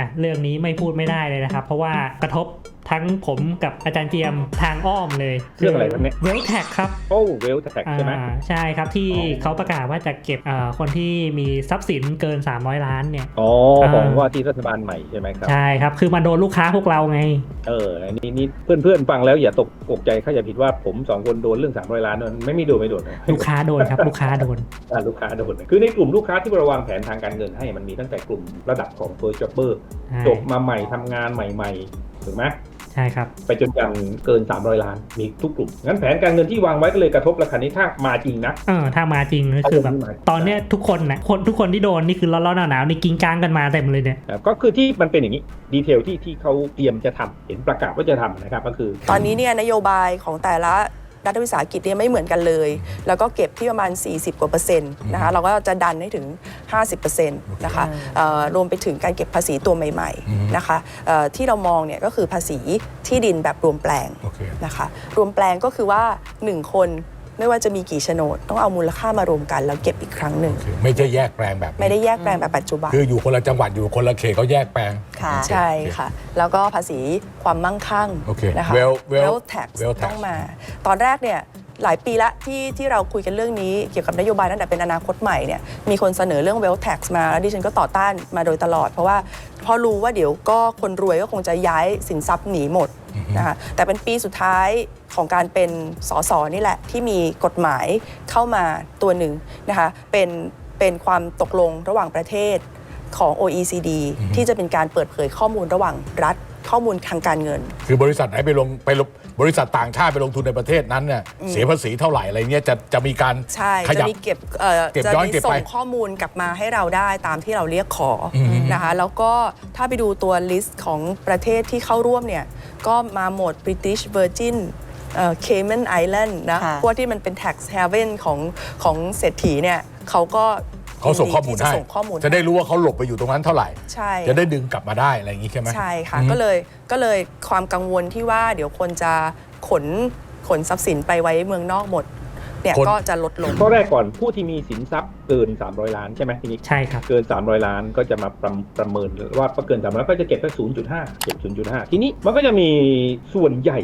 อะเรื่องนี้ไม่พูดไม่ได้เลยนะครับ เพราะว่ากระทบ ทั้งผมกับอาจารย์เจียมทางอ้อมเลยเรื่องอะไรครับเนี่ยเวลแท็กครับโอ้เวลแท็กใช่ไหมอ่าใช่ครับที่อ๋อเขาประกาศว่าจะเก็บเอ่อคนที่มีทรัพย์สินเกิน 300 ล้านเนี่ยอ๋ออ่าของว่าที่รัฐบาลใหม่ใช่ไหมครับใช่ครับคือมาโดนลูกค้าพวกเราไง เอออันนี้นี่เพื่อนๆฟังแล้วอย่าตกอกใจเข้าใจผิดว่าผมสองคนโดนเรื่อง 300 ล้านนั้นไม่มีโดนไม่โดนนะลูกค้าโดนครับลูกค้าโดนอ่าลูกค้าโดนนะคือในกลุ่มลูกค้าที่เราวางแผนทางการเงินให้มันมีตั้งแต่กลุ่มระดับของ first jobber ใช่จบมาใหม่ทำงานใหม่ๆถูกไหม ใช่ครับ ไปจนยันเกิน 300 ล้าน มีทุกกลุ่ม งั้นแผนการเงินที่วางไว้ก็เลยกระทบราคานี้ถ้ามาจริงนะ เออ ถ้ามาจริงก็คือแบบเอาผมมาตอนเนี้ยทุกคนนะคนทุกคนที่โดนนี่คือร้อนๆหนาวๆนี่กินกลางกันมาเต็มเลยเนี่ยครับก็คือที่มันเป็นอย่างนี้ ดีเทลที่ที่เขาเตรียมจะทำเห็นประกาศว่าจะทำนะครับ ก็คือ ตอนนี้เนี่ยนโยบายของแต่ละ รัฐวิสาหกิจเนี่ยไม่เหมือนกันเลย แล้วก็เก็บที่ประมาณ 40 กว่าเปอร์เซ็นต์นะคะ เราก็จะดันให้ถึง 50เปอร์เซ็นต์นะคะเอ่อรวมไปถึงการเก็บภาษีตัวใหม่อืมๆนะคะเอ่อที่เรามองเนี่ยก็คือภาษีที่ดินแบบรวมแปลงโอเค นะคะ รวมแปลงก็คือว่า 1 คน ไม่ว่าจะมีกี่โฉนดต้องเอามูลค่ามารวมกันแล้วเก็บอีกครั้งหนึ่งคือไม่ใช่แยกแปลงแบบนี้ไม่ได้แยกแปลงแบบปัจจุบัน คืออยู่คนละจังหวัดอยู่คนละเขตเขาแยกแปลงค่ะใช่ค่ะ แล้วก็ภาษีความมั่งคั่งโอเคนะคะ Well- well- Wealth tax Wealth tax ต้องมา ตอนแรกเนี่ย หลายปีละที่ที่เราคุยกันเรื่องนี้เกี่ยวกับนโยบายตั้งแต่เป็นอนาคตใหม่เนี่ยมีคนเสนอเรื่อง wealth tax มาแล้วดิฉันก็ต่อต้านมาโดยตลอด เพราะว่าพอรู้ว่าเดี๋ยวก็คนรวยก็คงจะย้ายสินทรัพย์หนีหมดนะคะแต่เป็นปีสุดท้ายของการเป็นสสนี่แหละ ที่มีกฎหมายเข้ามาตัวหนึ่งนะคะเป็นเป็นความตกลงระหว่างประเทศของ OECD ที่จะเป็นการเปิดเผยข้อมูลระหว่างรัฐข้อมูลทางการเงิน คือบริษัทไหนไปลงไปลง บริษัทต่างชาติไปลงทุนในประเทศนั้นเนี่ยเสียภาษีเท่าไหร่อะไรเงี้ยจะจะมีการใช่ขจะยับมีเก็บเอ่อเก็บจะย้อนมีเก็บส่ไปงข้อมูลกลับมาให้เราได้ตามที่เราเรียกขออมนะคะแล้วก็ถ้าไปดูตัวลิสต์ของประเทศที่เข้าร่วมเนี่ยก็มาหมด British Virgin เอ่อ Cayman Island นะค่ะ พวกที่มันเป็น tax haven ของของเศรษฐีเนี่ยเขาก็ เขาส่งข้อมูลยินดีที่ให้จะส่งข้อมูลจะได้รู้ว่าเขาหลบไปอยู่ตรงนั้นเท่าไหร่ ใช่ จะได้ดึงกลับมาได้อะไรอย่างงี้ใช่ไหม ใช่ค่ะอืม ก็เลยก็เลยความกังวลที่ว่าเดี๋ยวคนจะขนขนทรัพย์สินไปไว้เมืองนอกหมดเนี่ยก็จะลดลง ข้อแรกก่อนผู้ที่มีสินทรัพย์เกิน 300 ล้านใช่ไหมทีนี้ใช่ครับ เกิน 300 ล้านก็จะมาประประเมินว่าเกิน300ก็จะเก็บแค่0.5เก็บ0.5 ทีนี้มันก็จะมีส่วนใหญ่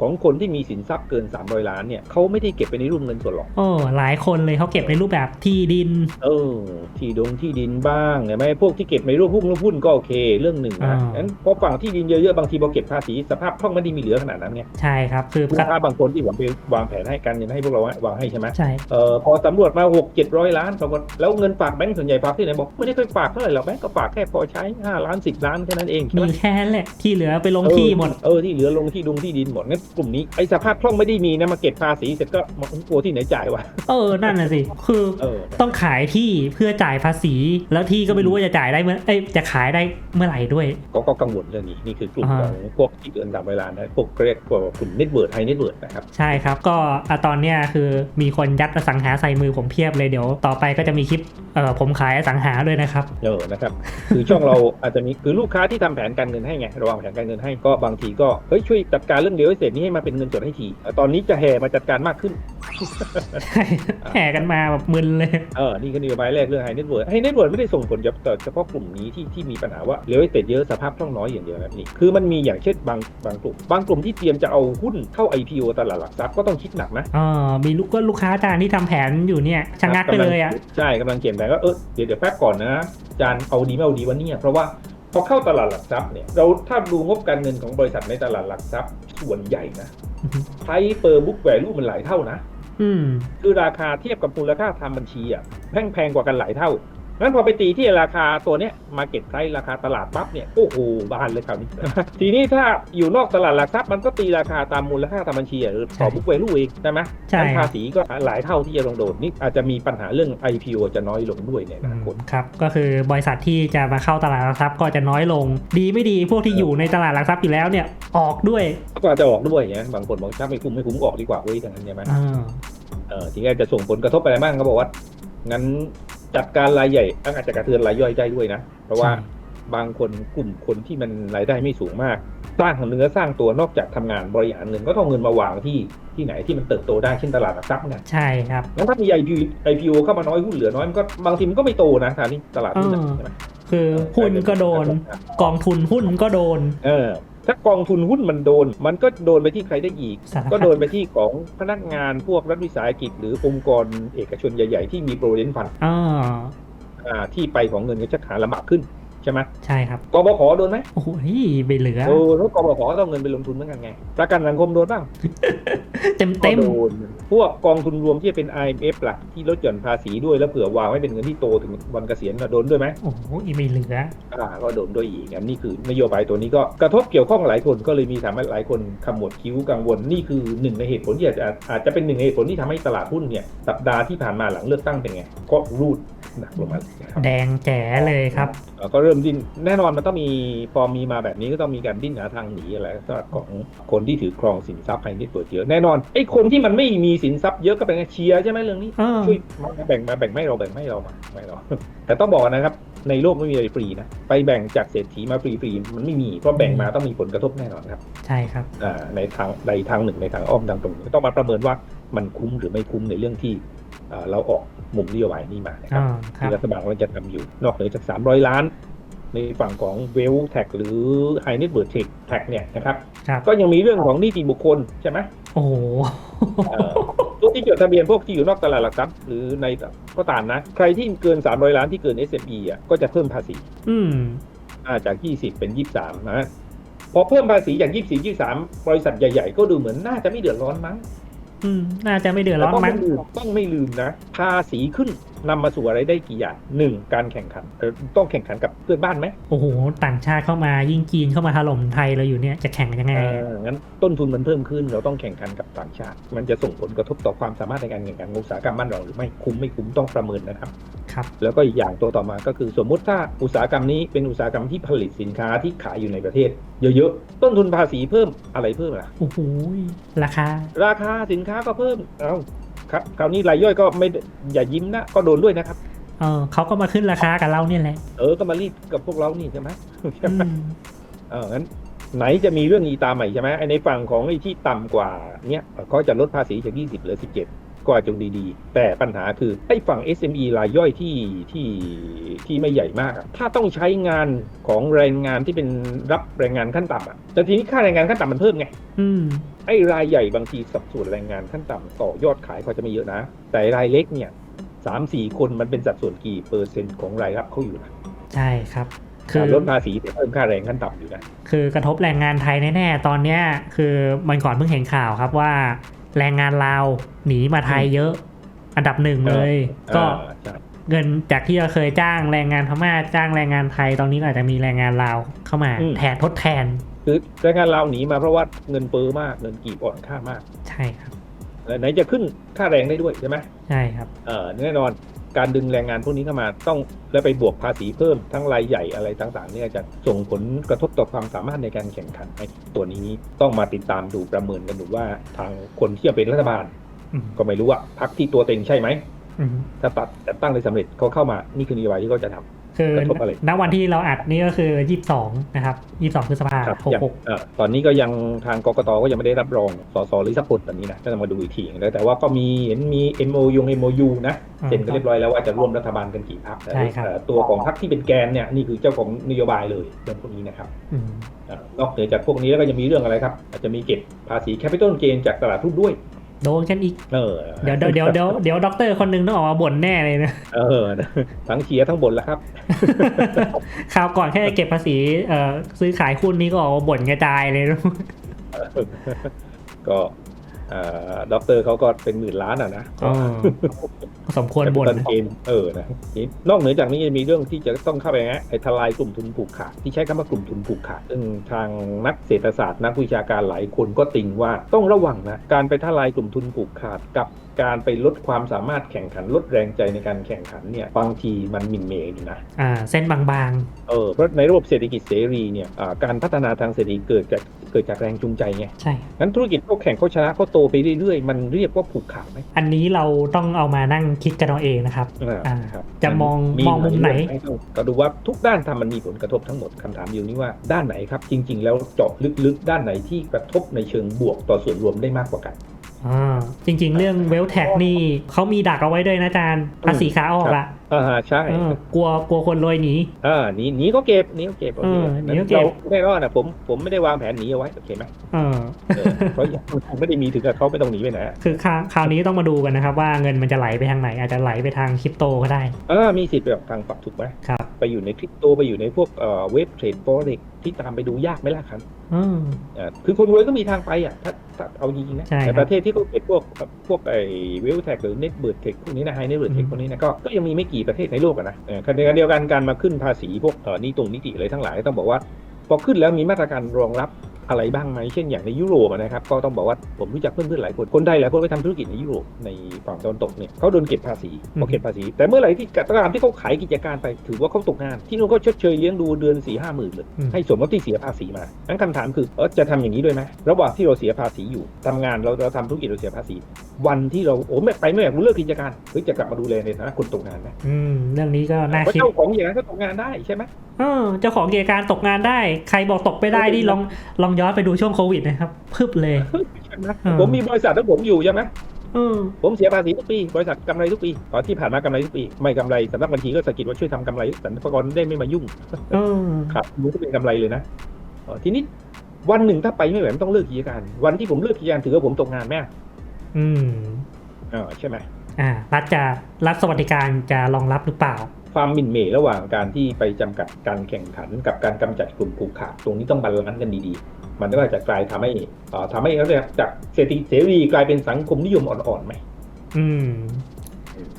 ของคนที่มีสินทรัพย์เกิน 300 ล้านเนี่ยเขาไม่ได้เก็บไปในรูปเงินสดหรอกโอ้หลายคนเลยเขาเก็บในรูปแบบที่ดิน เออ ที่ดงที่ดินบ้างเนี่ยไหมพวกที่เก็บในรูปหุ้นรูปหุ้นก็โอเคเรื่องหนึ่งนะอ่างั้นพอฝั่งที่ดินเยอะๆบางทีพอเก็บภาษีสภาพคล่องไม่ได้มีเหลือขนาดนั้นไงใช่ครับคือลูกค้าบางคนที่หวังไปวางแผนให้การเงินให้พวกเราวางให้ใช่ไหมใช่เอ่อพอสำรวจมา 6 700 ล้านปรากฏแล้วเงินฝากแบงก์ส่วนใหญ่ฝากที่ไหนบอกไม่ได้ค่อยฝากเท่าไหร่หรอกแบงก์ก็ฝากแค่พอใช้ 5 ล้าน 10 ล้านแค่นั้นเองใช่มีไหมแค่นั้นแหละที่เหลือไปลงที่หมดเออที่เหลือลงที่ดุงที่ดินหมดงั้นกลุ่มนี้ไอ้สภาพคล่องไม่ได้มีนะมาเก็บภาษีเสร็จก็มาโอ้ที่ไหนจ่ายวะ เออ นั่นน่ะสิ คือเออ ต้องขายที่เพื่อจ่ายภาษี แล้วที่ก็ไม่รู้ว่าจะจ่ายได้เมื่อเอ้ยจะขายได้เมื่อไหร่ด้วย ก็ก็กังวลเรื่องนี้ นี่คือกลุ่มอ่า ของพวกที่เกินตามเวลานะพวกเรียกว่ากลุ่มเน็ตเวิร์ดไฮเน็ตเวิร์ดนะครับ ใช่ครับ ก็อะตอนเนี้ยคือมีคนยัดอสังหาใส่มือผมเพียบเลยเดี๋ยว ต่อไปก็จะมีคลิปเอ่อผมขายอสังหาด้วยนะครับ เออ นะครับ คือช่องเราอาจจะมี คือลูกค้าที่ทำแผนการเงินให้ไง ระวางแผนการเงินให้ก็บางทีก็ เฮ้ยช่วยจัดการเรื่องเดียวให้เสร็จนี้ให้มาเป็นเงินสดให้ทีเอ่อตอนนี้จะแห่มาจัดการมากขึ้น แห่กันมาแบบมึนเลย เออ นี่คือนโยบายแรกเรื่องไฮเน็ตเวิร์ดไฮเน็ตเวิร์ดไม่ได้ส่งผลต่อเฉพาะกลุ่มนี้ที่ที่มีปัญหาว่าเลี้ยวให้เสร็จเยอะสภาพคล่องน้อยอย่างเดียวแบบนี้ คือมันมีอย่างเช่นบางบางกลุ่ม บางกลุ่มที่เตรียมจะเอาหุ้นเข้า IPO ตลาดหลักทรัพย์ก็ต้องคิดหนักนะอ๋อมีลูกก็ลูกค้าอาจารย์ที่ทำแผนอยู่เนี่ยชะงักไปเลยอะใช่กำลังเขียนแผนก็เออเดี๋ยวเดี๋ยวแป๊บก่อนนะจานเอาดีไม่เอาดีวันนี้เพราะว่า พอเข้าตลาดหลักทรัพย์เนี่ยเราถ้าดูงบการเงินของบริษัทในตลาดหลักทรัพย์ส่วนใหญ่นะอือฮึไพรเปอร์บุ๊กแวลูมันหลายเท่านะอืมคือราคาเทียบกับมูลค่าทำบัญชีอะแพงแพงกว่ากันหลายเท่า งั้นพอไปตีที่ราคาตัวเนี้ยมาเก็ตไพรราคาตลาดปั๊บเนี่ยโอ้โหบานเลยคราวนี้ ทีนี้ถ้าอยู่นอกตลาดหลักทรัพย์มันก็ตีราคาตามมูลค่าทำบัญชีอะหรือต่อบุ๊กแวลูเองใช่ไหมใช่งั้นครัภาบษีก็หลายเท่าที่จะลงโดดนี่อาจจะมีปัญหาเรื่อง IPO จะน้อยลงด้วยในอนาคตครับก็คือบริษัทที่จะมาเข้าตลาดหลักทรัพย์ก็จะน้อยลง ดีไม่ดีพวกที่อยู่ในตลาดหลักทรัพย์อยู่แล้วเนี่ยออกด้วยก็อาจจะออกด้วยนะบางคนบอกถ้าไม่คุ้มไม่คุ้มออกดีกว่าเว้ยอย่างนั้นใช่ไหมอ่าเออทีนี้จะส่งผลกระทบอะไรบ้างก็บอกว่างั้น จัดการรายใหญ่อาจจะกระเทือนรายย่อยได้ด้วยนะ เพราะว่าใช่บางคนกลุ่มคนที่มันรายได้ไม่สูงมาก สร้างเนื้อสร้างตัวนอกจากทำงานบริหารเงินก็ต้องเอาเงินมาวางที่ที่ไหนที่มันเติบโตได้เช่นตลาดหลักทรัพย์เนี่ยใช่ครับงั้นถ้ามี IPO IPO เข้ามาน้อยหุ้นเหลือน้อยมันก็บางทีมันก็ไม่โตนะทางนี้ตลาดหุ้นนะเออใช่ไหมคือหุ้นก็โดน กองทุนหุ้นก็โดน เออ ถ้ากองทุนหุ้นมันโดน มันก็โดนไปที่ใครได้อีกสารพัดก็โดนไปที่ของพนักงานพวกรัฐวิสาหกิจ หรือองค์กรเอกชนใหญ่ ๆ ที่มีโปรเดนฟันอ่าอ่าที่ไปของเงินก็จะหาลำบากขึ้น ใช่ไหมใช่ครับกบขโดนไหมโอ้โหไม่เหลือโอ้แล้วกบขต้องเอาเงินไปลงทุนเหมือนกันไงประกันสังคมโดนบ้างเต็มเต็มก็โดนพวกกองทุนรวมที่เป็น IMF ล่ะที่ลดหย่อนภาษีด้วยแล้วเผื่อวางไว้เป็นเงินที่โตถึงวันเกษียณน่ะโดนด้วยไหมโอ้โหไม่เหลืออ่าก็โดนด้วยอีกอันนี้คือนโยบายตัวนี้ก็กระทบเกี่ยวข้องหลายคนก็เลยมีทำให้หลายคนขมวดคิ้วกังวลนี่คือหนึ่งในเหตุผลที่อาจจะอาจจะเป็นหนึ่งในเหตุผลที่ทำให้ตลาดหุ้นเนี่ยสัปดาห์ที่ผ่านมาหลังเลือกตั้งเป็นไงก็รูดหนักลงมาเลยนะครับแดงแจ๋เลยครับเอ่อก็เริ่มดิ้นแน่นอนมันต้องมีพอมีมาแบบนี้ก็ต้องมีการดิ้นหาทางหนีอะไรสำหรับของคนที่ถือครองสินทรัพย์ภายในตัวเยอะแน่นอนไอ้คนที่มันไม่มีสินทรัพย์เยอะก็เป็นไงเชียร์ใช่ไหมเรื่องนี้อ่าช่วยมาแบ่งมาแบ่งไม่เราแบ่งไม่เรามาไม่เราแต่ต้องบอกนะครับในโลกไม่มีอะไรฟรีนะไปแบ่งจากเศรษฐีมาฟรีๆมันไม่มีเพราะแบ่งมาต้องมีผลกระทบแน่นอนครับใช่ครับอ่าในทางใดทางหนึ่งในทางอ้อมทางตรงก็ต้องมาประเมินว่ามันคุ้มหรือไม่คุ้มในเรื่องที่อ่าเราออกมุมนโยบายนี้มานะครับอ่าครัที่บรัฐบาลกำลังจะทำอยู่ นอกเหนือจาก 300 ล้าน ในฝั่งของเวลแท็กหรือ High Net Worth Tech Tax เนี่ยนะครับครับ ก็ยังมีเรื่องของนิติบุคคลใช่ไหมโอ้โหเอ่อพวกที่จดทะเบียนพวกที่อยู่นอกตลาดหลักทรัพย์หรือในก็ตามนะ ใครที่เกิน 300 ล้านที่เกิน SME อะก็จะเพิ่มภาษี อืมอ่าจาก 20 เป็น 23 นะพอเพิ่มภาษีจาก 24 23 บริษัทใหญ่ ๆ ก็ดูเหมือนน่าจะไม่เดือดร้อนมั้ง อืม น่าจะไม่เดือดร้อนแต่ต้องมั้ไม่งลืมต้องไม่ลืมนะ ภาษีขึ้น นำมาสู่อะไรได้กี่อย่างหนึ่งการแข่งขันเอ่อต้องแข่งขันกับเพื่อนบ้านไหมโอ้โหต่างชาติเข้ามายิ่งจีนเข้ามาถล่มไทยเราอยู่เนี่ยจะแข่งยังไงเอองั้นต้นทุนมันเพิ่มขึ้น เราต้องแข่งขันกับต่างชาติ มันจะส่งผลกระทบต่อความสามารถในการแข่งขันของอุตสาหกรรมบ้านเราหรือไม่คุ้มไม่คุ้มต้องประเมินนะครับครับแล้วก็อีกอย่างตัวต่อมาก็คือสมมุติถ้าอุตสาหกรรมนี้เป็นอุตสาหกรรมที่ผลิตสินค้าที่ขายอยู่ในประเทศ เยอะๆต้นทุนภาษีเพิ่มอะไรเพิ่มล่ะโอ้โหราคา ราคาสินค้าก็เพิ่มเอา ครับคราวนี้รายย่อยก็ไม่อย่ายิ้มนะก็โดนด้วยนะครับเออเขาก็มาขึ้นราคากับเราเนี่ยแหละเออก็มารีดกับพวกเรานี่ใช่ไหมอืมเอองั้นไหนจะมีเรื่องนี้ตามใหม่ใช่ไหมไอ้ในฝั่งของไอ้ที่ต่ำกว่าเนี้ยก็จะลดภาษีจาก 20เหลือ 17ก็อาจจะดีๆ แต่ปัญหาคือไอ้ฝั่ง SME รายย่อยที่ที่ที่ไม่ใหญ่มากอะถ้าต้องใช้งานของแรงงานที่เป็นรับแรงงานขั้นต่ำอะแต่ทีนี้ค่าแรงงานขั้นต่ำมันเพิ่มไง อืมไอ้รายใหญ่บางทีสัดส่วนแรงงานขั้นต่ำต่อยอดขายเขาจะไม่เยอะนะ แต่รายเล็กเนี่ยสามสี่คนมันเป็นสัดส่วนกี่เปอร์เซ็นต์ของรายรับเขาอยู่นะใช่ครับ คืการอลดภาษีแต่เพิ่มค่าแรงขั้นต่ำอยู่นะคือกระทบแรงงานไทยแน่ๆตอนเนี้ยคือมันก่อนเพิ่งเห็นข่าวครับว่า แรงงานลาวหนีมาไทยเยอะ อันดับหนึ่งเลย ก็อ่าใช่เงินจากที่เราเคยจ้างแรงงานพม่าจ้างแรงงานไทยตอนนี้ก็อาจจะมีแรงงานลาวเข้ามาแทนทดแทน คือแรงงานลาวหนีมาเพราะว่าเงินเฟ้อมากเงินกีบอ่อนค่ามากใช่ครับและไหนจะขึ้นค่าแรงได้ด้วยใช่ไหมใช่ครับเออแน่นอนการดึงแรงงานพวกนี้เข้ามาต้องแล้วไปบวกภาษีเพิ่มทั้งรายใหญ่อะไรต่างๆ เนี่ยจะส่งผลกระทบต่อความสามารถในการแข่งขันไอ้ตัวนี้ต้องมาติดตามดูประเมินกันดูว่าทางคนที่จะเป็นรัฐบาลอืมก็ไม่รู้ว่าพักที่ตัวเต็งใช่ไหมอืมถ้าตัดแต่ตั้งได้สำเร็จเขาเข้ามานี่คือนโยบายที่เขาจะทำ คือกระทบอะไรณวันที่เราอัดนี่ก็คือยี่สิบสองนะครับยี่สิบสองพฤษภาครับหกอย่างหกเอ่อตอนนี้ก็ยังทางกกตก็ยังไม่ได้รับรองสสหรือสักคนตอนนี้นะก็ต้องมาดูอีกทีนะแต่ว่าก็มีเห็นมี MOU ยง MOU นะเซ็นกันเรียบร้อยแล้วว่าจะร่วมรัฐบาลกันกี่พรรคแต่ใช่ครับเอ่อตัวของพรรคที่เป็นแกนเนี่ยนี่คือเจ้าของนโยบายเลยเรื่องพวกนี้นะครับอืมเอ่อนอกเหนือจากพวกนี้แล้วก็จะมีเรื่องอะไรครับอาจจะมีเก็บภาษีแคปิตอลเกนจากตลาดทุนด้วย โดนกันอีก เออเดี๋ยวเดี๋ยวเดี๋ยวเดี๋ยวเดี๋ยวด็อกเตอร์คนหนึงต้องออกมาบ่นแน่เลยนะเออทั้งเชียร์ทั้งบนแล้วครับคราวก่อนแค่เก็บภาษีเอ่อซื้อขายหุ้นนี้ก็ออกมาบ่นกระจายเลยนะก็เอ่อด็อกเตอร์เขาก็เป็นหมื่นล้านอะนะอ๋อ สมควรบ่นแต่เกมเออนะนี่นอกเหนือจากนี้ยังมีเรื่องที่จะต้องเข้าไปฮะไอ้ทลายกลุ่มทุนผูกขาดที่ใช้คำว่ากลุ่มทุนผูกขาดซึ่งทางนักเศรษฐศาสตร์นักวิชาการหลายคนก็ติงว่าต้องระวังนะการไปทลายกลุ่มทุนผูกขาดกับการไปลดความสามารถแข่งขันลดแรงใจในการแข่งขันเนี่ยบางทีมันหมินเมย์อยู่นะอ่าเส้นบางเออเพราะในระบบเศรษฐกิจเสรีเนี่ยอ่าการพัฒนาทางเศรษฐกิจเกิดจากเกิดจากแรงจูงใจไงๆใช่งั้นธุรกิจเขาแข่งเขาชนะเขาโตไปเรื่อยๆ มันเรียกว่าผูกขาดไหมอันนี้เราต้องเอามานั่งคิดกันเอาเองนะครับอ่าครับจะมองมองมุมไหนลายเรื่องก็ดูว่าทุกด้านทำมันมีผลกระทบทั้งหมดคำถามอยู่นี้ว่าด้านไหนครับ จริง ๆ แล้วเจาะลึกๆ ด้านไหนที่กระทบในเชิงบวกต่อส่วนรวมได้มากกว่ากัน อ่าจริง ๆ เรื่องเวลแท็กนี่เขามีดักเอาไว้ด้วยนะอาจารย์ภาษีขาออกละอ่าใช่เออกลัวกลัวคนรวยหนีอ่าหนีหนีก็เก็บหนีก็เก็บโอเคเออหนีก็เก็บเราแน่นอนนะผมผมไม่ได้วางแผนหนีเอาไว้โอเคไหมเออเออเพราะผมไม่ได้มีถึงกับเขาไม่ต้องหนีไปไหนอะคือคราวคราวนี้ต้องมาดูกันนะครับ ว่าเงินมันจะไหลไปทางไหน อาจจะไหลไปทางคริปโตก็ได้เออมีสิทธิ์ไปออกทางฝักถูกไหมครับไปอยู่ในคริปโตไปอยู่ในพวกเอ่อเว็บเทรดโฟเร็กที่ตามไปดูยากไหมล่ะครับอืมเอ่อคือคนรวยก็มีทางไปอะถ้า ถ้าเอาจริงๆนะใช่ครับ แต่ประเทศที่เขาเก็บพวกพวกไอ้เวลแท็กหรือเน็ตเบิร์ดเทคพวกนี้นะไฮเน็ตเบิร์ดเทคอืมพวกนี้นะก็ก็ยังมีไม่กี่ประเทศในโลกอะนะเออขณะเดียวกันการมาขึ้นภาษีพวกเอ่อนี่ตรงนิติอะไรทั้งหลายต้องบอกว่า พอขึ้นแล้วมีมาตรการรองรับ อะไรบ้างไหมเช่นอย่างในยุโรปอะนะครับก็ต้องบอกว่าผมรู้จักเพื่อนๆหลายคนคนไทยหลายคนไปทำธุรกิจในยุโรปในฝั่งตะวันตกเนี่ยเขาโดนเก็บภาษีอืมพอเก็บภาษี แต่เมื่อไหร่ที่ตามที่เขาขายกิจการไปถือว่าเขาตกงาน ที่นู่นก็ชดเชยเลี้ยงดูเดือนสี่ห้าหมื่นเลยอืมให้สมกับที่เสียภาษีมางั้นคำถามคือเออจะทำอย่างนี้ด้วยไหมระหว่างที่เราเสียภาษีอยู่ทำงานเราเราทำธุรกิจเราเสียภาษี วันที่เราโอ้ไม่ไปไม่แบบเลิกกิจการเฮ้ยจะกลับมาดูแลในฐานะคนตกงานไหมอืมเรื่องนี้ก็น่าเพราะคิดเจ้าของอย่างนั้นก็ตกงานได้ใช่ไหมเออเจ้าของกิจการตกงานได้ ใครบอกตกไม่ได้นี่ลองลองย้อนไปดูช่วงโควิดนะครับพึบเลยใช่ไหมอืมผมมีบริษัทของผมอยู่ใช่ไหมเออผมเสียภาษีทุกปี บริษัทกำไรทุกปีตอนที่ผ่านมากำไรทุกปี ไม่กำไรสำนักบัญชีก็สะกิดว่าช่วยทำกำไรสรรพากรได้ไม่มายุ่งเออครับรู้ที่เป็นกำไรเลยนะเอ่อทีนี้วันหนึ่งถ้าไปไม่ไหวมันต้องเลิกกิจการ วันที่ผมเลิกกิจการถือว่าผมตกงานไหม อะอืมเออใช่ไหมอ่ารัฐจะรัฐสวัสดิการจะรองรับหรือเปล่า ความหมิ่นเหม่ระหว่างการที่ไปจำกัดการแข่งขันกับการกำจัดกลุ่มผูกขาดตรงนี้ต้องบาลานซ์กันดีๆ มันก็จะกลายทำให้เอ่อทำให้เขาเรียกจากเศรษฐกิจเสรีกลายเป็นสังคมนิยมอ่อนๆไหมอืม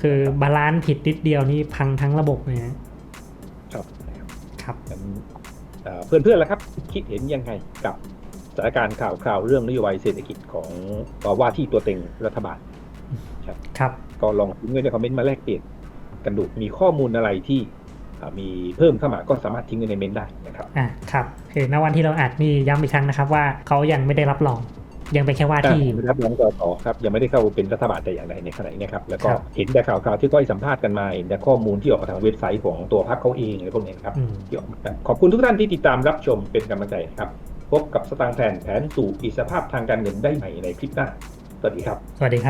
คือบาลานซ์ผิดนิดเดียวนี่พังทั้งระบบเลยนะครับครับเอ่อเพื่อนๆล่ะครับ คิดเห็นยังไงกับ สถานการณ์ข่าวคราวเรื่องนโยบายเศรษฐกิจของเอ่อว่าที่ตัวเต็งรัฐบาลครับก็ลองทิ้งไว้ในคอมเมนต์มาแลกเปลี่ยนกันดูมีข้อมูลอะไรที่อ่ามีเพิ่มเข้ามาก็สามารถทิ้งไว้ในเมนต์ได้นะครับอ่าครับคือณวันที่เราอัดนี่ย้ำอีกครั้งนะครับ ว่าเขายังไม่ได้รับรอง ยังเป็นแค่ว่าที่ครับรองกตครับยังไม่ได้เข้าเป็นรัฐบาลแต่อย่างใดในขณะนี้นะครับแล้วก็ครับเห็นแต่ข่าวๆที่ก้อยสัมภาษณ์กันมาเห็นแต่ข้อมูลที่ออกมาทางเว็บไซต์ของตัวพรรคเขาเองอะไรพวกนี้นะครับอืมที่ออกมาขอบคุณทุกท่านที่ติดตามรับชมเป็นกำลังใจครับ พบกับสตางค์แผนแผนสู่อิสรภาพทางการเงินได้ใหม่ในคลิปหน้า สวัสดีครับ สวัสดีครับ